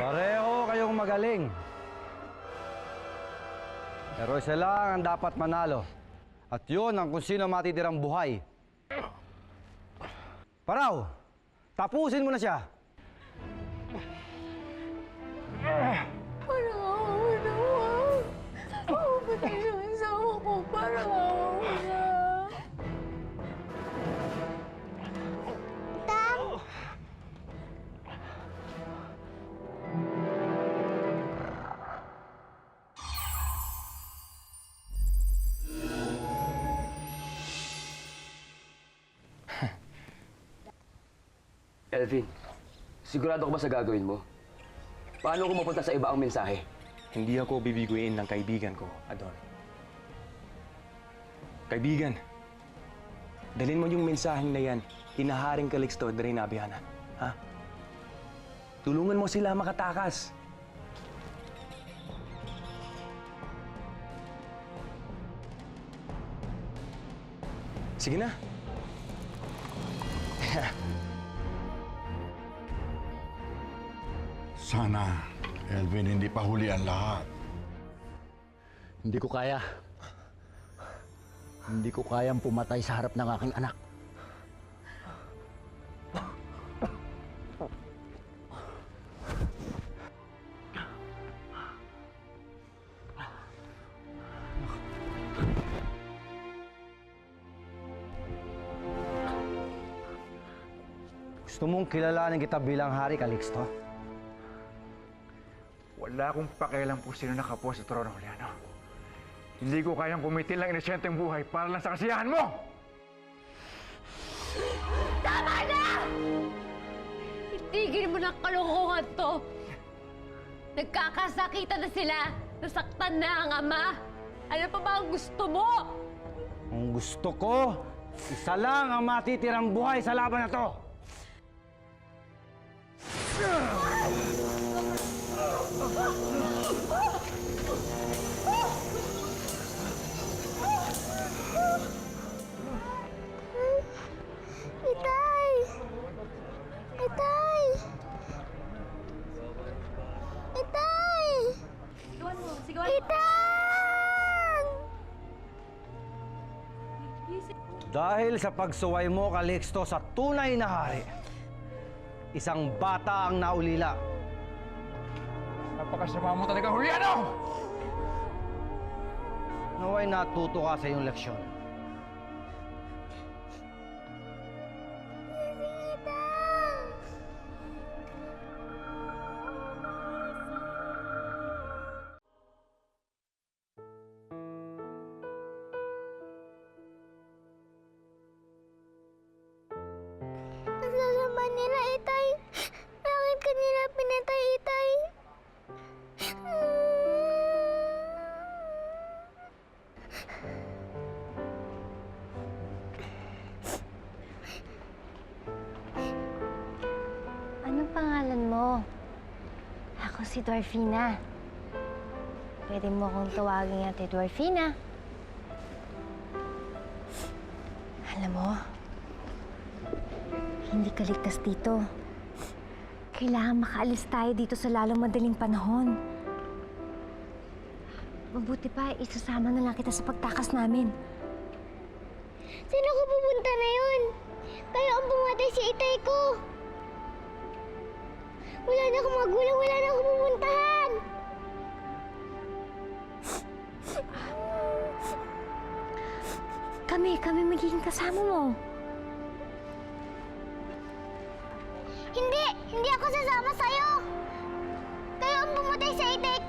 Pareho kayong magaling. Pero isa lang ang dapat manalo. At yun ang kung sino matitirang buhay. Paraw! Tapusin mo na siya! Elvin, sigurado ka ba sa gagawin mo? Paano kung mapunta sa iba ang mensahe? Hindi ako bibiguin ng kaibigan ko, Adon. Kaibigan, dalhin mo yung mensaheng na yan, hinaharing Calixto at Reynabiana. Ha? Tulungan mo sila makatakas. Sige na. Sana, Elvin, hindi pa huli ang lahat. Hindi ko kaya. Hindi ko kayang pumatay sa harap ng aking anak. Gusto mong kilalanin kita bilang hari, Calixto? Wala akong pakialam kung sino nakapo sa trono, Juliano. Hindi ko kayang kumitil ng inisyenteng buhay para lang sa kasiyahan mo! Tama na! Itigil mo na kalokohan to. Nagkakasakitan na sila. Nasaktan na ang ama. Ano pa ba ang gusto mo? Ang gusto ko, isa lang ang matitirang buhay sa laban na to. Itay! Itay! Itay! Sigawan mo, sigawan mo. Itang! Dahil sa pagsuway mo, Calixto, sa tunay na hari, isang bata ang naulila. Napakasama mo talaga, Juliano! Naway natuto ka sa iyong leksyon. Ang sasama nila, Itay. Bakit kanila pinatay, si Dwarfina. Pwede mo akong tawagin ate Dwarfina. Alam mo, hindi ka ligtas dito. Kailangan makaalis tayo dito sa lalong madaling panahon. Mabuti pa, isasama na lang kita sa pagtakas namin. Saan ako pupunta na yun? Kayo ang pumatay si Itay ko. Wala na akong magulang, wala na akong pupuntahan. Kami, kami magiging kasama mo. Hindi! Hindi ako sasama sa'yo! Kayo ang pumatay sa itay